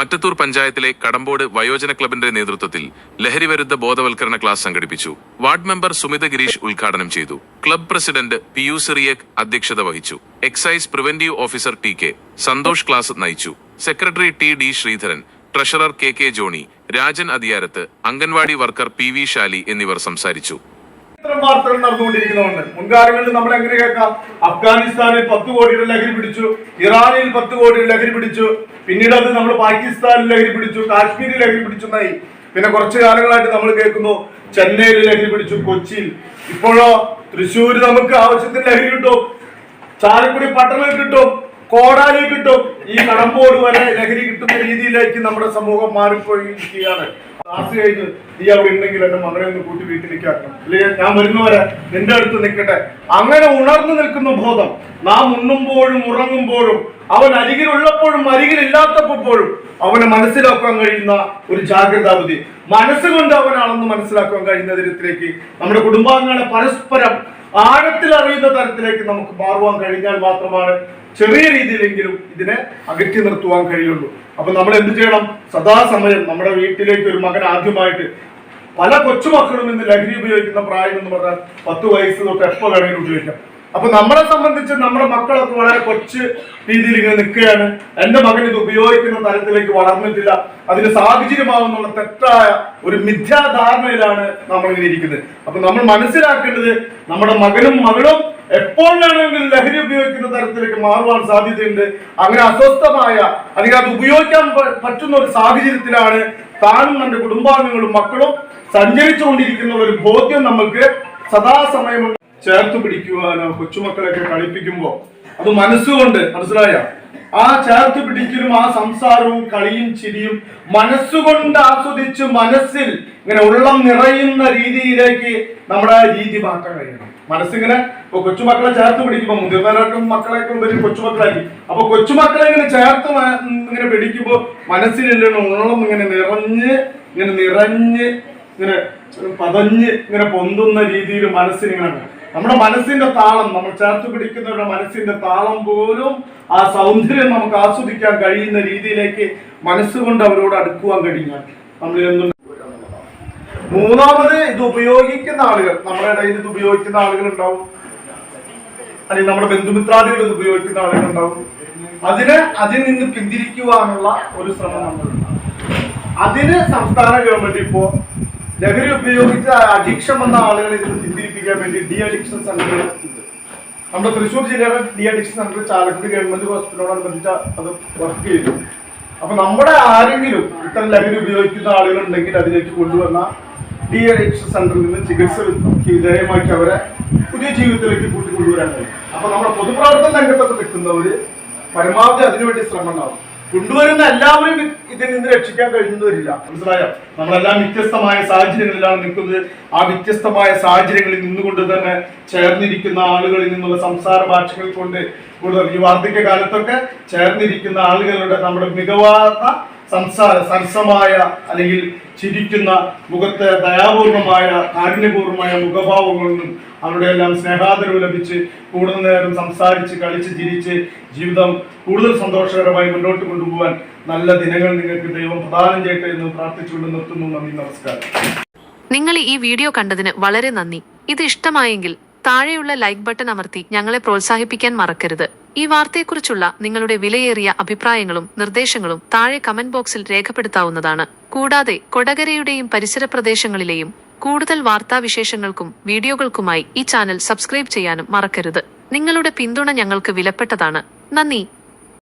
മറ്റത്തൂർ പഞ്ചായത്തിലെ കടമ്പോട് വയോജന ക്ലബിന്റെ നേതൃത്വത്തിൽ ലഹരിവിരുദ്ധ ബോധവൽക്കരണ ക്ലാസ് സംഘടിപ്പിച്ചു. വാർഡ് മെമ്പർ സുമിത ഗിരീഷ് ഉദ്ഘാടനം ചെയ്തു. Club president P U Cyriac അധ്യക്ഷത വഹിച്ചു. Excise preventive officer T K Santhosh class നയിച്ചു. Secretary T D Sreedharan treasurer K K Johny Rajan Adhikarath anganwadi worker P V Shali എന്നിവർ സംസാരിച്ചു. ഇത്തരം വാർത്തകൾ നടന്നുകൊണ്ടിരിക്കുന്നതുകൊണ്ട് മുൻകാലങ്ങളിൽ നമ്മൾ എങ്ങനെ കേൾക്കാം? അഫ്ഗാനിസ്ഥാനിൽ പത്ത് കോടിയുടെ ലഹരി പിടിച്ചു ഇറാനിൽ പത്ത് കോടിയുടെ ലഹരി പിടിച്ചു പിന്നീട് അത് നമ്മൾ പാകിസ്ഥാനിൽ ലഹരി പിടിച്ചു കാശ്മീരിൽ ലഹരി പിടിച്ചു എന്നായി പിന്നെ കുറച്ച് കാലങ്ങളായിട്ട് നമ്മൾ കേൾക്കുന്നു ചെന്നൈയിൽ ലഹരി പിടിച്ചു കൊച്ചിയിൽ. ഇപ്പോഴോ തൃശ്ശൂർ നമുക്ക് ആവശ്യത്തിന് ലഹരി കിട്ടും ചാലക്കുടി പട്ടണം കിട്ടും. കോടാലി കിട്ടും. ഈ കടമ്പോട് വരെ ലഹരി കിട്ടുന്ന രീതിയിലേക്ക് നമ്മുടെ സമൂഹം മാറിപ്പോയിരിക്കുകയാണ്. ക്ലാസ് കഴിഞ്ഞ് നീ അവിടെ ഉണ്ടെങ്കിൽ എന്റെ മകനെ ഒന്ന് കൂട്ടി വീട്ടിലേക്ക് ആക്കണം. അല്ലെങ്കിൽ ഞാൻ വരുന്നവരെ നിന്റെ അടുത്ത് നിൽക്കട്ടെ. അങ്ങനെ ഉണർന്നു നിൽക്കുന്ന ബോധം നാം ഉണ്ണുമ്പോഴും ഉറങ്ങുമ്പോഴും അവൻ അരികിലുള്ളപ്പോഴും അരികിലില്ലാത്തപ്പോഴും അവനെ മനസ്സിലാക്കാൻ കഴിയുന്ന ഒരു ജാഗ്രതാബുദ്ധി. മനസ്സുകൊണ്ട് അവനാണെന്ന് മനസ്സിലാക്കാൻ കഴിയുന്ന തരത്തിലേക്ക് നമ്മുടെ കുടുംബാംഗങ്ങളെ പരസ്പരം ആഴത്തിൽ അറിയുന്ന തരത്തിലേക്ക് നമുക്ക് മാറുവാൻ കഴിഞ്ഞാൽ മാത്രമാണ് ചെറിയ രീതിയിലെങ്കിലും ഇതിനെ അകറ്റി നിർത്തുവാൻ കഴിയുള്ളൂ. അപ്പൊ നമ്മൾ എന്ത് ചെയ്യണം? സദാസമയം നമ്മുടെ വീട്ടിലേക്ക് ഒരു മകൻ ആദ്യമായിട്ട് പല കൊച്ചുമക്കളും ഇന്ന് ലഹരി ഉപയോഗിക്കുന്ന പ്രായം എന്ന് പറഞ്ഞാൽ പത്ത് വയസ്സ് തൊട്ട് എപ്പോ വേണമെങ്കിലും ഉപയോഗിക്കാം. അപ്പൊ നമ്മളെ സംബന്ധിച്ച് നമ്മുടെ മക്കളൊക്കെ വളരെ കൊച്ചു രീതിയിൽ ഇങ്ങനെ നിൽക്കുകയാണ്. എന്റെ മകൻ ഇത് ഉപയോഗിക്കുന്ന തരത്തിലേക്ക് വളർന്നിട്ടില്ല. അതിന് സാഹചര്യമാവുന്നുള്ള തെറ്റായ ഒരു മിഥ്യാധാരണയിലാണ് നമ്മൾ ഇങ്ങനെ ഇരിക്കുന്നത്. അപ്പൊ നമ്മൾ മനസ്സിലാക്കേണ്ടത് നമ്മുടെ മകനും മകളും എപ്പോൾ വേണമെങ്കിലും ലഹരി ഉപയോഗിക്കുന്ന തരത്തിലേക്ക് മാറുവാൻ സാധ്യതയുണ്ട്? അങ്ങനെ അസ്വസ്ഥമായ അല്ലെങ്കിൽ അത് ഉപയോഗിക്കാൻ പറ്റുന്ന ഒരു സാഹചര്യത്തിലാണ് താനും തന്റെ കുടുംബാംഗങ്ങളും മക്കളും സഞ്ചരിച്ചുകൊണ്ടിരിക്കുന്ന ഒരു ബോധ്യം നമ്മൾക്ക് സദാസമയം ചേർത്ത് പിടിക്കുവാനോ കൊച്ചുമക്കളെയൊക്കെ കളിപ്പിക്കുമ്പോ. അത് മനസ്സുകൊണ്ട് മനസ്സിലായ? ആ ചേർത്ത് പിടിക്കലും ആ സംസാരവും കളിയും ചിരിയും മനസ്സുകൊണ്ട് ആസ്വദിച്ച് മനസ്സിൽ ഇങ്ങനെ ഉള്ളം നിറയുന്ന രീതിയിലേക്ക് നമ്മുടെ രീതി മാറ്റാൻ കഴിയണം. മനസ്സിങ്ങനെ ഇപ്പൊ കൊച്ചുമക്കളെ ചേർത്ത് പിടിക്കുമ്പോൾ മുതിർന്നവർക്കും മക്കളേക്കും വലിയ കൊച്ചുമക്കളായി അപ്പൊ കൊച്ചുമക്കളെ ഇങ്ങനെ ചേർത്ത് ഇങ്ങനെ പിടിക്കുമ്പോ മനസ്സിലുള്ള ഉള്ളം ഇങ്ങനെ നിറഞ്ഞ് ഇങ്ങനെ നിറഞ്ഞ് ഇങ്ങനെ പതഞ്ഞ് ഇങ്ങനെ പൊന്തുന്ന രീതിയിൽ മനസ്സിനിങ്ങനെ നമ്മുടെ മനസ്സിന്റെ താളം നമ്മൾ ചേർത്ത് പിടിക്കുന്നവരുടെ മനസ്സിന്റെ താളം പോലും ആ സൗന്ദര്യം നമുക്ക് ആസ്വദിക്കാൻ കഴിയുന്ന രീതിയിലേക്ക് മനസ്സുകൊണ്ട് അവരോട് അടുക്കുവാൻ കഴിഞ്ഞാൽ നമ്മൾ എന്തും മൂന്നാമത് ഇത് ഉപയോഗിക്കുന്ന ആളുകൾ നമ്മുടെ ഇടയിൽ ഇത് ഉപയോഗിക്കുന്ന ആളുകൾ ഉണ്ടാവും അല്ലെങ്കിൽ നമ്മുടെ ബന്ധുമിത്രാദികൾ ഇത് ഉപയോഗിക്കുന്ന ആളുകൾ ഉണ്ടാവും അതിനെ അതിൽ നിന്ന് പിന്തിരിക്കുവാനുള്ള ഒരു ശ്രമം നമ്മൾ അതിന് സംസ്ഥാന ഗവൺമെന്റ് ഇപ്പോ ലഹരി ഉപയോഗിച്ച അഡിക്ഷൻ വന്ന ആളുകളെ ഇതിന് പിന്തിരിപ്പിക്കാൻ വേണ്ടി ഡി അഡിക്ഷൻ സെന്ററുകൾ ഉണ്ട്. നമ്മുടെ തൃശ്ശൂർ ജില്ലയുടെ de addiction centre Chalakudy government ഹോസ്പിറ്റലിനോടനുബന്ധിച്ച് അത് വർക്ക് ചെയ്തു. അപ്പൊ നമ്മുടെ ആരെങ്കിലും ഇത്തരം ലഹരി ഉപയോഗിക്കുന്ന ആളുകളുണ്ടെങ്കിൽ അതിലേക്ക് കൊണ്ടുവന്ന ഡി അഡിക്ഷൻ സെന്ററിൽ നിന്ന് ചികിത്സ വിധേയമാക്കി അവരെ പുതിയ ജീവിതത്തിലേക്ക് കൂട്ടിക്കൊണ്ടുവരാൻ കഴിയും. അപ്പൊ നമ്മുടെ പൊതുപ്രവർത്തന രംഗത്തൊക്കെ നിൽക്കുന്നവര് പരമാവധി അതിനുവേണ്ടി ശ്രമം ഉണ്ടാവും കൊണ്ടുവരുന്ന എല്ലാവരും ഇത് ഇതിൽ നിന്ന് രക്ഷിക്കാൻ കഴിയുന്നവരില്ല മനസ്സിലായോ? നമ്മളെല്ലാം വ്യത്യസ്തമായ സാഹചര്യങ്ങളിലാണ് നിൽക്കുന്നത്. ആ വ്യത്യസ്തമായ സാഹചര്യങ്ങളിൽ നിന്നുകൊണ്ട് തന്നെ ചേർന്നിരിക്കുന്ന ആളുകളിൽ നിന്നുള്ള സംസാര ഭാഷകൾ കൊണ്ട് കൂടുതൽ ഈ വാർദ്ധക്യ കാലത്തൊക്കെ ചേർന്നിരിക്കുന്ന ആളുകളുടെ നമ്മുടെ മികവാർന്ന സംസാര സരസമായ അല്ലെങ്കിൽ ചിരിക്കുന്ന മുഖത്തെ ദയാപൂർവമായ കാരുണ്യപൂർവമായ മുഖഭാവങ്ങളൊന്നും അവരുടെ എല്ലാം സ്നേഹാദരവ് ലഭിച്ച് കൂടുതൽ നേരം സംസാരിച്ച് കളിച്ച് ചിരിച്ച് ജീവിതം കൂടുതൽ സന്തോഷകരമായി മുന്നോട്ട് കൊണ്ടുപോകാൻ നല്ല ദിനങ്ങൾ നിങ്ങൾക്ക് ദൈവം പ്രദാനം ചെയ്യട്ടെ എന്ന് പ്രാർത്ഥിച്ചുകൊണ്ട് നിർത്തുന്നു. നന്ദി നമസ്കാരം. നിങ്ങൾ ഈ വീഡിയോ കണ്ടതിന് വളരെ നന്ദി. ഇത് ഇഷ്ടമായെങ്കിൽ താഴെയുള്ള ലൈക്ക് ബട്ടൺ അമർത്തി ഞങ്ങളെ പ്രോത്സാഹിപ്പിക്കാൻ മറക്കരുത്. ഈ വാർത്തയെക്കുറിച്ചുള്ള നിങ്ങളുടെ വിലയേറിയ അഭിപ്രായങ്ങളും നിർദ്ദേശങ്ങളും താഴെ കമന്റ് ബോക്സിൽ രേഖപ്പെടുത്താവുന്നതാണ്. കൂടാതെ കൊടകരയുടെയും പരിസര പ്രദേശങ്ങളിലെയും കൂടുതൽ വാർത്താവിശേഷങ്ങൾക്കും വീഡിയോകൾക്കുമായി ഈ ചാനൽ സബ്സ്ക്രൈബ് ചെയ്യാനും മറക്കരുത്. നിങ്ങളുടെ പിന്തുണ ഞങ്ങൾക്ക് വിലപ്പെട്ടതാണ്. നന്ദി.